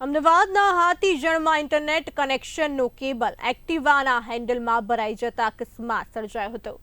અમદાવાદના હાથીજણમાં internet કનેક્શનનું cable એક્ટિવાના હેન્ડલમાં ભરાઈ જતા અકસ્માત સર્જાયો હતો.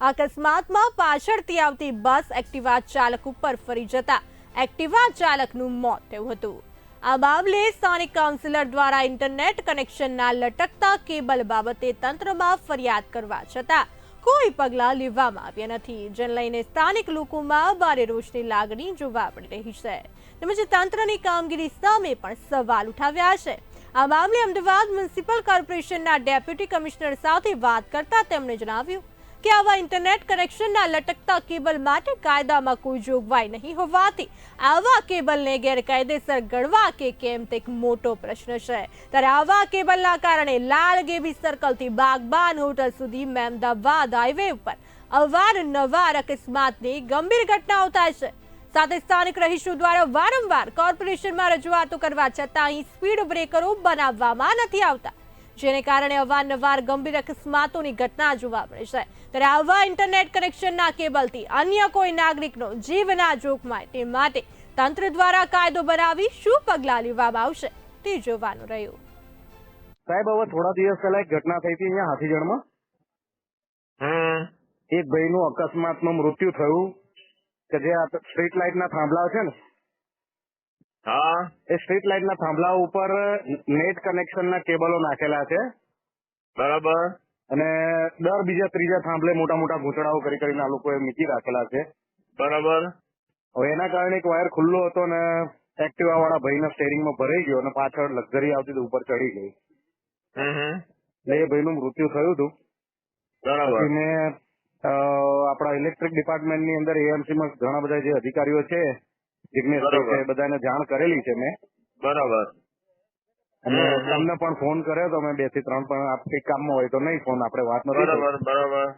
આ અકસ્માતમાં પાછળથી આવતી બસ એક્ટિવા ચાલક ઉપર ફરી જતા એક્ટિવા ચાલકનું મોત થયું હતું. આ મામલે સ્થાનિક કાઉન્સિલર દ્વારા ઇન્ટરનેટ કનેક્શનના લટકતા કેબલ બાબતે તંત્રમાં ફરિયાદ કરવા છતાં કોઈ પગલાં લેવામાં આવ્યા નથી. જેને લઈને સ્થાનિક લોકોમાં ભારે રોષની લાગણી જોવા મળી રહી છે. તેમજ તંત્રની કામગીરી સામે પણ સવાલ ઉઠાવ્યા છે. આ મામલે અમદાવાદ મ્યુનિસિપલ કોર્પોરેશનના ડેપ્યુટી કમિશનર સાથે વાત કરતા તેમણે જણાવ્યું કે આવા ઇન્ટરનેટ કનેક્શનના લટકતા કેબલ માટે કાયદામાં કોઈ જોગવાઈ નહીં હોવાથી આવા કેબલને ગેરકાયદેસર ગણવા કે કેમ તે એક મોટો પ્રશ્ન છે. ત્યારે આવા કેબલના કારણે લાલ ગેબી સર્કલથી બાગબાન હોટલ સુધી મહેમદાવાદ હાઈવે ઉપર અવારનવાર અકસ્માતની ગંભીર ઘટનાઓ થાય છે. સાથે સ્થાનિક રહીશો દ્વારા વારંવાર કોર્પોરેશનમાં રજૂઆતો કરવા છતાં અહીં સ્પીડ બ્રેકરો બનાવવામાં નથી આવતા. જેને કારણે અવારનવાર ગંભીર અકસ્માતોની ઘટના જોવા મળે છે. ત્યારે આવા ઇન્ટરનેટ કનેક્શનના કેબલથી અન્ય કોઈ નાગરિકનો જીવના જોખમાય તે માટે તંત્ર દ્વારા કાયદો બનાવી શું પગલાં લેવામાં આવશે તે જોવાનું રહ્યું. સાહેબ હવે થોડા દિવસ પહેલા એક ઘટના થઈ હતી અહીંયા હાથીજણમાં. એક ભાઈનું અકસ્માતમાં મૃત્યુ થયું કે જે આ સ્ટ્રીટ લાઇટના થાંભલા છે ને હા. એ સ્ટ્રીટ લાઇટના થાંભલા ઉપર નેટ કનેક્શનના કેબલો નાખેલા છે. બરાબર. અને દર બીજા ત્રીજા થાંભલે મોટા મોટા ઘૂંટડાઓ કરી કરીને આ લોકોએ મૂકી રાખેલા છે. બરાબર. હવે એના કારણે એક વાયર ખુલ્લો હતો ને એક્ટિવા વાળા ભાઈના સ્ટેરિંગમાં ભરાઈ ગયો અને પાછળ લક્ઝરી આવતી ઉપર ચડી ગઈ. એટલે એ ભાઈનું મૃત્યુ થયું હતું. બરાબર. મેં આપણા ઇલેક્ટ્રિક ડિપાર્ટમેન્ટની અંદર એએમસી માં ઘણા બધા જે અધિકારીઓ છે છે બધાને જાણ કરેલી છે મેં. બરાબર. અને તમને પણ ફોન કર્યો તો મેં બેથી ત્રણ પણ આપ કંઈક કામમાં હોય તો નહીં ફોન આપણે વાત બરાબર બરાબર.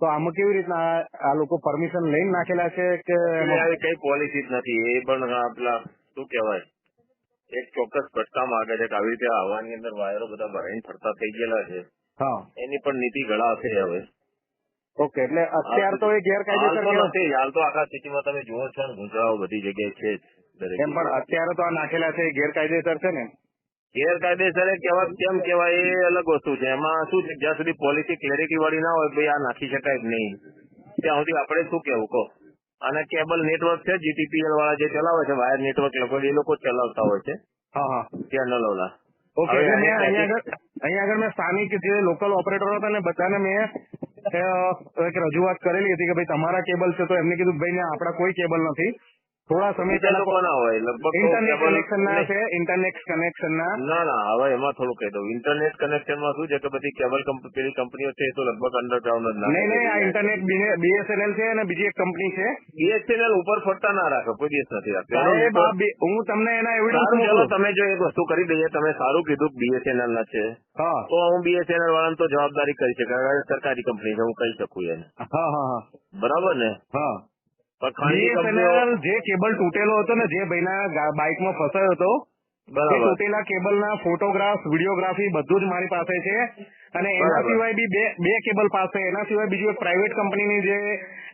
તો આમાં કેવી રીતના આ- લોકો પરમિશન લઈને નાખેલા છે કે કઈ પોલિસી જ નથી. એ પણ આપલા શું કહેવાય? એક ચોક્કસ પ્રસ્તાવ માંગે છે કે આવી રીતે હવાની અંદર વાયરો બધા ભરાઈને ફરતા થઈ ગયેલા છે. હા. એની પણ નીતિ ઘડાશે હવે. ઓકે એટલે અત્યાર તો એ ગેરકાયદેસર નથી હાલ તો આખા સિટીમાં તમે જુઓ છો ને ગુંજરાઓ બધી જગ્યાએ છે એમ પણ અત્યારે તો આ નાખેલા છે ગેરકાયદેસર છે ને? ગેરકાયદેસર એ કહેવાય કેમ કહેવાય એ અલગ વસ્તુ છે. એમાં શું છે જ્યાં સુધી પોલિસી ક્લેરિટી વાળી ના હોય ભાઈ આ નાખી શકાય જ નહીં. ત્યાં સુધી આપણે શું કેવું કહો? અને કેબલ નેટવર્ક છે જીટીપીએલ વાળા જે ચલાવે છે વાયર નેટવર્ક લોકો એ લોકો ચલાવતા હોય છે. હા હા. ચેનલ વાળા ઓકે અહીંયા આગળ મેં સ્થાનિક જે લોકલ ઓપરેટરો હતા ને બધાને મેં એક રજૂઆત કરેલી હતી કે ભાઈ તમારા કેબલ છે તો એમને કીધું ભાઈ ને, આપણા કોઈ કેબલ નથી. થોડા સમય પહેલા લોકો ના હોય લગભગ ઇન્ટરનેટ કનેક્શન ના છે ઇન્ટરનેટ કનેક્શન ના. ના ના હવે એમાં થોડું કહી દઉં. ઇન્ટરનેટ કનેક્શનમાં શું છે કે બધી કેબલ પેલી કંપનીઓ છે એ તો લગભગ અંડરગ્રાઉન્ડ જ નહીં નહીં આ ઇન્ટરનેટ બીએસએનએલ છે અને બીજી એક કંપની છે. બીએસએનએલ ઉપર ફરતા ના રાખો કોઈ દિવસ નથી બે- હું તમને એના એવિડન્સ ચલો તમે જો એક વસ્તુ કરી દઈએ તમે સારું કીધું બીએસએનએલ ના છે. હા. તો હું બીએસએનએલ વાળાને તો જવાબદારી કરી શકાય સરકારી કંપની છે હું કહી શકું એને. હા હા હા. બરાબર ને? હા. જે કેબલ તૂટેલો હતો ને જે ભાઈના બાઇકમાં ફસાયો હતો તૂટેલા કેબલના ફોટોગ્રાફ વિડીયોગ્રાફી બધું જ મારી પાસે છે. અને એના સિવાય બી બે બે કેબલ પાસે. એના સિવાય બીજું એક પ્રાઇવેટ કંપનીની જે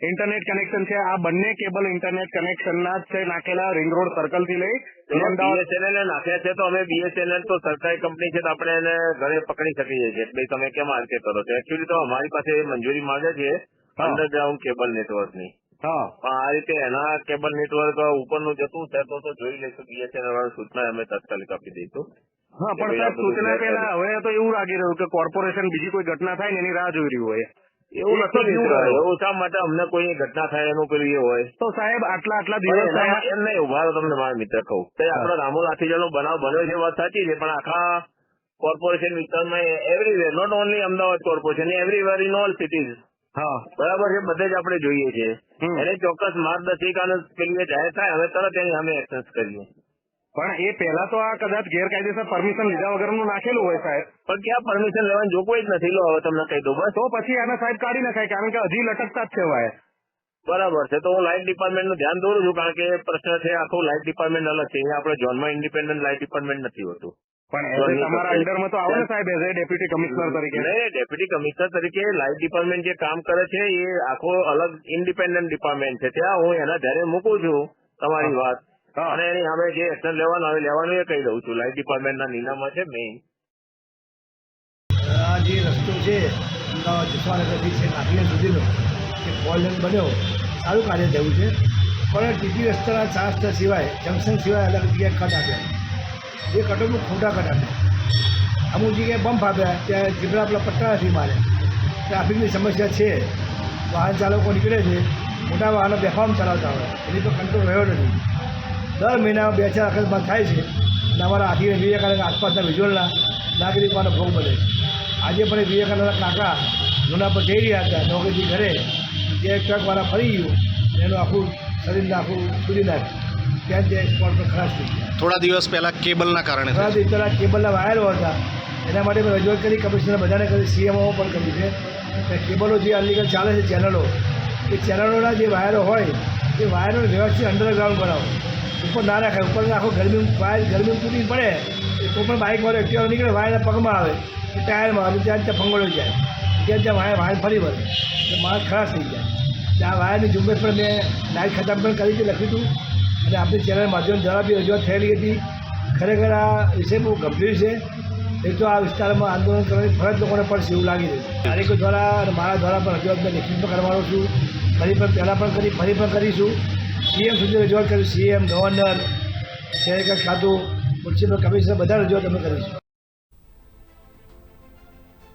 ઇન્ટરનેટ કનેક્શન છે આ બંને કેબલ ઇન્ટરનેટ કનેક્શનના જ છે નાખેલા રિંગ રોડ સર્કલથી લઈ. બીએસએનએલ નાખ્યા છે તો અમે બીએસએનએલ તો સરકારી કંપની છે તો આપણે એને ઘરે પકડી શકીએ છીએ. ભાઈ તમે કેમ આ રીતે કરો છો? એકચ્યુઅલી તો અમારી પાસે મંજૂરી માંગે છે. અંડરગ્રાઉન્ડ કેબલ નેટવર્કની. હા. પણ આ રીતે એના કેબલ નેટવર્ક ઉપરનું જતું છે તો તો જોઈ લઈશું બીએસએનએલ વાળા સૂચના અમે તાત્કાલિક આપી દઈશું. હા પણ સાહેબ સૂચના પહેલા હવે તો એવું લાગી રહ્યું કે કોર્પોરેશન બીજી કોઈ ઘટના થાય ને એની રાહ જોઈ રહ્યું હોય. એવું નથી? એવું શા માટે અમને કોઈ ઘટના થાય એનું પેલું એ હોય? તો સાહેબ આટલા આટલા દિવસ એમ નહીં ઊભા તમને મારા મિત્ર કહું. તો રામો રામોલ હાથીજાનો બનાવ બન્યો છે વાત સાચી છે પણ આખા કોર્પોરેશન વિસ્તારમાં everywhere not only Ahmedabad corporation everywhere in all cities બરાબર છે બધે જ આપણે જોઈએ છે. એને ચોક્કસ માર્ગદર્શિકા અને પેલી જાહેર થાય હવે તરત એની અમે એક્સેસ કરીએ. પણ એ પહેલા તો આ કદાચ ગેરકાયદેસર પરમિશન લીધા વગરનું નાખેલું હોય સાહેબ. પણ ક્યાં પરમિશન લેવાની? જોગવાઈ જ નથી લો હવે તમને કહી દઉં બસ. તો પછી આને સાહેબ કાઢી નખાય કારણ કે હજી લટકતા જ છે વાયર. બરાબર છે તો હું લાઇટ ડિપાર્ટમેન્ટનું ધ્યાન દોરું છું કારણ કે પ્રશ્ન છે આખું લાઇટ ડિપાર્ટમેન્ટ અલગ છે. અહીંયા આપણે ઝોનમાં ઇન્ડિપેન્ડન્ટ લાઇટ ડિપાર્ટમેન્ટ નથી હોતું. પણ તમારા અંડરમાં તો આવે ને સાહેબ એઝ એ ડેપ્યુટી કમિશનર તરીકે. નહીં ડેપ્યુટી કમિશનર તરીકે લાઇટ ડિપાર્ટમેન્ટ જે કામ કરે છે એ આખો અલગ ઇન્ડિપેન્ડન્ટ ડિપાર્ટમેન્ટ છે. ત્યાં હું એના ધ્યાને મૂકું છું તમારી વાત. અને એની સામે જે એક્શન લેવાનું હવે લેવાનું એ કહી દઉં છું. લાઇટ ડિપાર્ટમેન્ટના નિનામાં છે મેઇન આ જે રસ્તો છે અમદાવાદ જસવાનગરથી છે નાગરિક સુધીનો કે ફોર બન્યો. સારું કાર્ય થયું છે. પણ ટીટી રસ્તાના ચાર રસ્તા સિવાય જંકશન સિવાય અલગ જગ્યાએ કટ આપ્યા. એ કટોરનું ખૂંટા ખોટા કટ આપ્યા અમુક જગ્યાએ બમ્પ આપ્યા ત્યાં જીબડા આપણા પટ્ટા નથી મારે ટ્રાફિકની સમસ્યા છે. વાહન ચાલકો નીકળે છે. મોટા વાહનો બેફામ ચલાવતા હોય. એની પર કંટ્રોલ રહ્યો નથી. દર મહિનામાં બે ચાર અકસ્માત થાય છે. અને અમારા આથી વિવેકાનંદ આસપાસના વિઝ્યુઅલના નાગરિકોનો ભોગ બને છે. આજે પણ એ વિવેકાનંદના કાકા જૂના પર જઈ રહ્યા હતા, નોકરીથી ઘરે. જે ટ્રકવાળા ફરી ગયું. એનું આખું શરીરને આખું સૂરી નાખ્યું. ત્યાં જ તે સ્પોટ પર ખરાશ થઈ ગયા. થોડા દિવસ પહેલાં કેબલના કારણે થોડા. દિવસ પહેલાં કેબલના વાયરો હતા. એના માટે મેં રજૂઆત કરી કમિશનર બધાને કરી સીએમઓ પણ કરી છે. કે કેબલો જે અલીગઢ ચાલે છે ચેનલો એ ચેનલોના જે વાયરો હોય એ વાયરો વ્યવસ્થિત અંડરગ્રાઉન્ડ બનાવો. ઉપર ના રાખાય ઉપર આખો ગરમી વાયર ગરમી તૂટી પડે એ તો પણ બાઇક મારે એક્ટિવા નીકળે વાયરના પગમાં આવે કે ટાયરમાં આવે ત્યાં ત્યાં ફંગોળો જાય ત્યાં ત્યાં વાયર વાયર ફરી વળે. એટલે માણસ ખરાશ થઈ જાય. ત્યાં આ વાયરની ઝુંબેશ પણ મેં લાઈટ ખતમ પણ કરી હતી લખ્યું હતું. અને આપણી ચેનલ માધ્યમ દ્વારા બી રજૂઆત થયેલી હતી. ખરેખર આ વિષય બહુ ગંભીર છે. એ તો આ વિસ્તારમાં આંદોલન કરવાની ફરજ લોકોને પણ સેવું લાગી છે. તારીખો દ્વારા અને મારા દ્વારા પણ રજૂઆત મેં લેખિતમાં કરવાનો છું. ફરી પણ પહેલાં પણ કરી, ફરી પણ કરીશું. સીએમ સુધી રજૂઆત કરી, સીએમ, ગવર્નર શહેર ખાતું મ્યુનિસિપલ કમિશનર, બધા રજૂઆત અમે કરીશું.